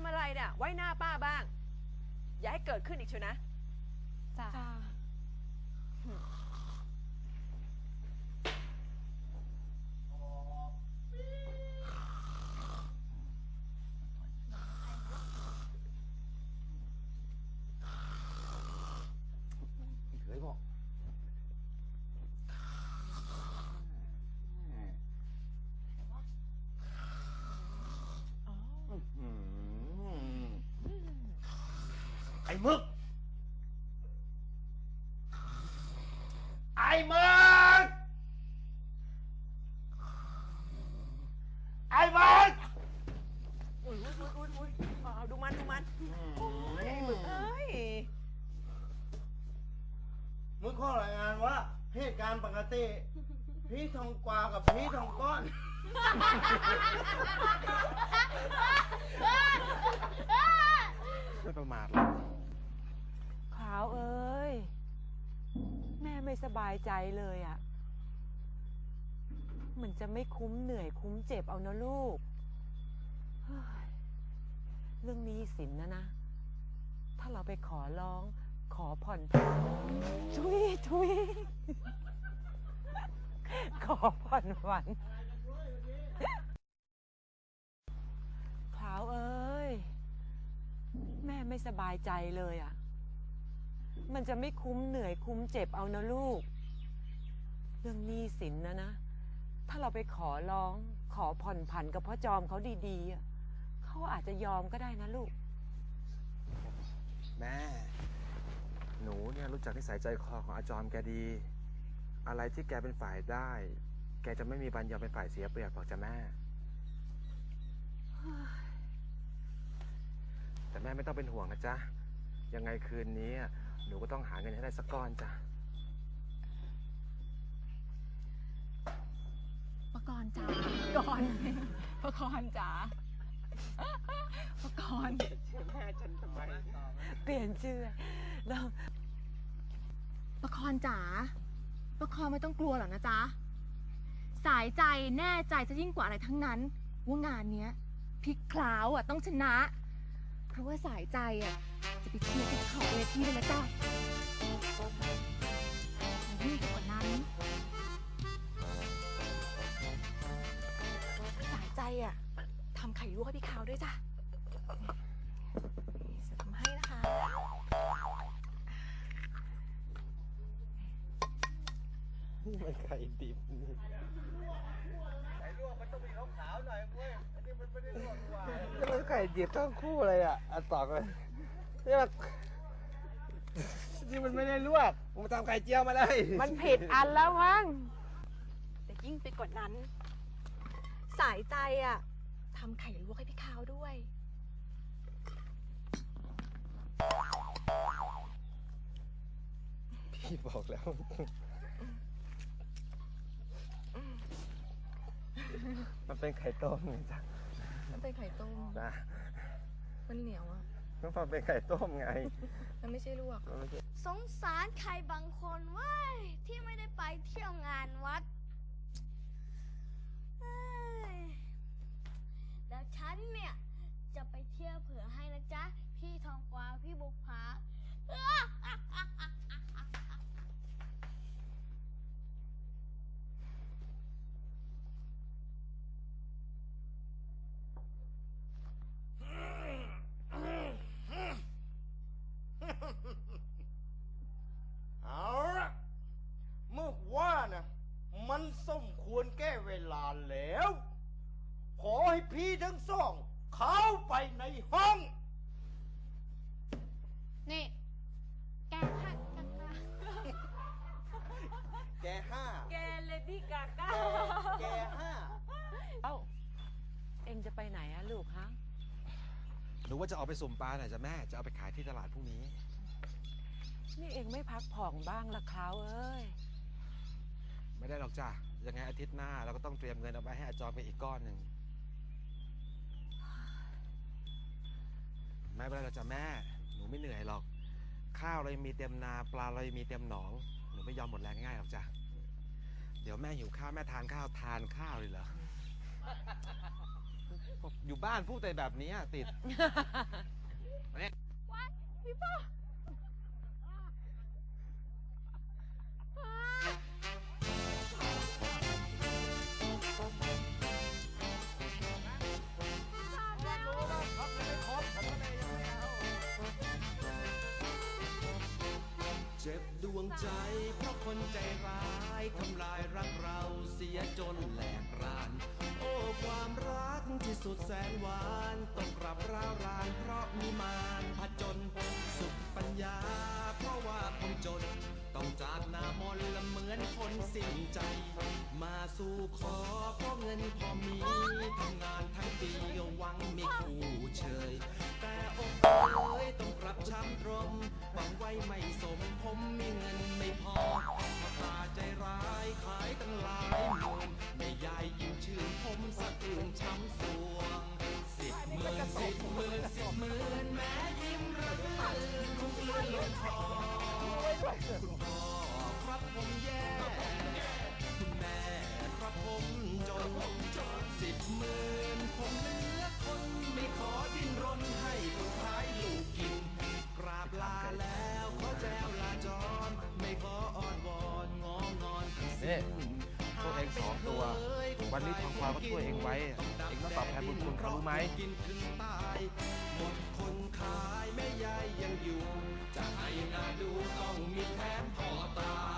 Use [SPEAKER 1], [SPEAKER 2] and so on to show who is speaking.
[SPEAKER 1] ำอะไรเนี่ยไว้หน้าป้าบ้าง อย่าให้เกิดขึ้นอีกเชียวนะ
[SPEAKER 2] จ้า
[SPEAKER 3] เค มึก ไอ้มึก ไอ้มึก
[SPEAKER 1] อุ้ยอุ้ยอุ้ยอุ้ยอุ้ยเอาดูมันดูมันโอ้ยไอ้หมึกเอ้ย
[SPEAKER 3] มึงข้อรายงานว่าเหตุการณ์ปกติ พี่ทองกวากับพี่ทองก้อน ไม่ประมาทหรอก
[SPEAKER 4] ขาวเอ้ย แม่ไม่สบายใจเลยอะ่ะ มันจะไม่คุ้มเหนื่อยคุ้มเจ็บเอานะลูก เรื่องนี้สินนะนะ ถ้าเราไปขอร้องขอผ่อนผันทุยทุยขอผ่อนผันขาวเอ้ย แม่ไม่สบายใจเลยอะ มันจะไม่คุ้มเหนื่อยคุ้มเจ็บเอานะลูก เรื่องหนี้สินนะนะ ถ้าเราไปขอร้องขอผ่อนผันกับพ่อจอมเขาดีๆอะเขาอาจจะยอมก็ได้นะลูก
[SPEAKER 5] แม่ หนูเนี่ยรู้จักนิสัยใจคอของอาจอมแกดี อะไรที่แกเป็นฝ่ายได้ แกจะไม่มีบันยอมเป็นฝ่ายเสียเปรียบหรอกจ้ะแม่ แต่แม่ไม่ต้องเป็นห่วงนะจ๊ะ ยังไงคืนนี้อะ หนูก็ต้องหาเงินให้ได้สักก้อนจ้ะ
[SPEAKER 2] ประกรณ์จ๋าประกรณ์ประกรณ์จ๋าประกรณ์
[SPEAKER 4] เปลี่ยนชื่อแล้ว
[SPEAKER 2] ประกรณ์จ๋าประกรณ์ไม่ต้องกลัวหรอกนะจ๊ะสายใจแน่ใจจะยิ่งกว่าอะไรทั้งนั้น ว่างานเนี้ยพลิกคล้าวอะต้องชนะเพ ราะว่าสายใจอะ จะไปเชียร์ที่ขอบเวทีเลยนะจ๊ะยิ่งไปกว่านั้น สายใจอะทำไข่ลวกให้พี่ขาวด้วยจ้ะจะทำให้นะคะ
[SPEAKER 5] นี่มันไข่ดิบนี่
[SPEAKER 3] ไอ้ล วกมันต้องมีขาวๆหน่อยเว้ย อันนี้มันไม่ได้ลวกหวาน
[SPEAKER 5] นี่มันไข่ดิบทั้งคู่เลยอะอันต่อกันนี่มันนี่มันไม่ได้ลวกมึงมาทำไข่เจียวมาเลย
[SPEAKER 4] มันผิดอันแล้วมั้ง
[SPEAKER 2] แต่ยิ่งไปกว่านั้น สายใจอะทำไข่ลวกให้พี่ขาวด้วย
[SPEAKER 5] พี่บอกแล้ว มันเป็นไข่ต้มไงจ๊ะ
[SPEAKER 2] มันเป็นไข่ต้ม
[SPEAKER 5] นะ
[SPEAKER 2] มันเหนียวอะ
[SPEAKER 5] มันฟังเป็นไข่ต้มไง
[SPEAKER 2] มันไม่ใช่ลวก
[SPEAKER 5] มันไม่ใช่
[SPEAKER 6] สงสารใครบางคนเว้ยที่ไม่ได้ไปเที่ยวงานวัดเอ้ยแล้วฉันเนี่ย จะไปเที่ยวเผื่อให้นะจ๊ะ พี่ทองกวาวพี่บุกผา
[SPEAKER 3] เอาละเมื่อว่านะมันสมควรแก้เวลาแล้ว ขอให้พี่ทั้งสอง เข้าไปในห้อง
[SPEAKER 6] นี่ แกค่ะกันนะ
[SPEAKER 3] แกห้า
[SPEAKER 4] แกเลดี้กาก้า
[SPEAKER 3] แกแกห้า
[SPEAKER 4] เอ้า เองจะไปไหนอะลูกฮะ
[SPEAKER 5] หนูว่าจะเอาไปสุ่มปลาหน่อยจ้ะแม่ จะเอาไปขายที่ตลาดพรุ่งนี้
[SPEAKER 4] นี่เองไม่พักผ่อนบ้างละคราวเอ้ย
[SPEAKER 5] ไม่ได้หรอกจ้ะ ยังไงอาทิตย์หน้าเราก็ต้องเตรียมเงินเอาไว้ให้อาจอมไปอีกก้อนหนึ่ง ไม่เป็นไรหรอกจ้ะแม่ หนูไม่เหนื่อยหรอก ข้าวเรายังมีเต็มนา ปลาเรายังมีเต็มหนอง หนูไม่ยอมหมดแรงง่ายหรอกจ้ะ เดี๋ยวแม่หิวข้าวแม่ทานข้าวทานข้าวเลยเหรอ อยู่บ้านพูดแต่แบบนี้อะติด
[SPEAKER 7] เจ็บดวงใจเพราะคนใจร้ายทำลายรักเราเสียจนแหลกรานโอ้ ความรักที่สุดแสนหวานต้องกลับร้าวรานเพราะมีมารผจญสุขปัญญา เพราะว่าผมจน ต้องจากหน้ามนละเหมือนคนสิ้นใจ มาสู่ขอเพราะเงินพอมีทำงานทั้งปีหวังมีคู่เชย แต่อกเอ้ยต้องกลับช้ำตรงหวังไว้ไม่สมผมมีเงินไม่พอพาใจร้ายขายตั้งหลายหมื่นแม่ยายยิ้มชื่นผมสะอื้นช้ำสวงสิบหมื่นสิบหมื่นสิบหมื่นแม่ยิ้มระรื่นคงเลื่อนลงคอคุณพ่อครับผมแย่คุณแม่ครับผม วันนี้ท
[SPEAKER 5] องฟ้าก็ช่วยเองไว้ เองต้องตอบแทนบุญคุณเขารู้ไหม
[SPEAKER 7] กินถึงตายหมดคนขายแม่ยายยังอยู่ จะให้นาดูต้องมีแทนพ่อตา